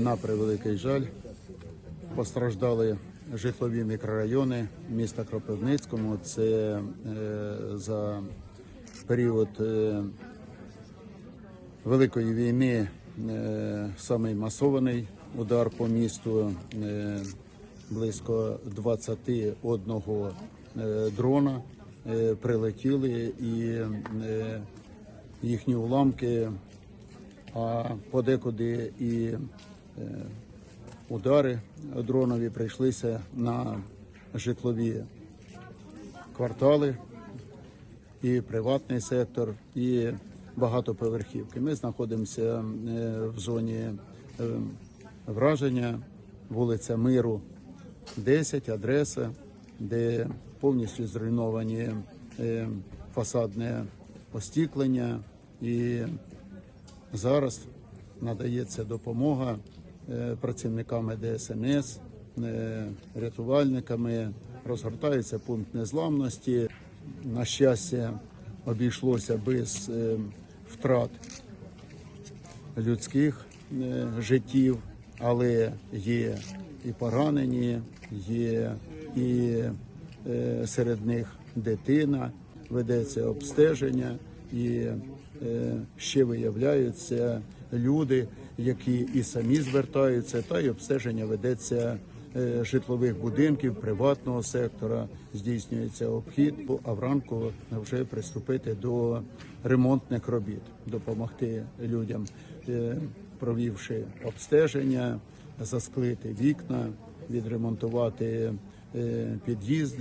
На превеликий жаль постраждали житлові мікрорайони міста Кропивницькому. Це е, за період е, Великої війни е, самий масований удар по місту. Е, близько 21 е, дрона е, прилетіли і е, їхні уламки, а подекуди і удари дронові прийшлися на житлові квартали, і приватний сектор, і багатоповерхівки. Ми знаходимося е, в зоні е, враження, вулиця Миру, 10, адреса, де повністю зруйновані е, фасадне остіклення і Зараз надається допомога е, працівниками ДСНС, е, рятувальниками, розгортається пункт незламності. На щастя, обійшлося без е, втрат людських е, життів, але є і поранені, є і е, серед них дитина, ведеться обстеження і е, ще виявляються люди, які і самі звертаються, та й обстеження ведеться е, житлових будинків, приватного сектора, здійснюється обхід, а вранку вже приступити до ремонтних робіт, допомогти людям, е, провівши обстеження, засклити вікна, відремонтувати е, під'їзди.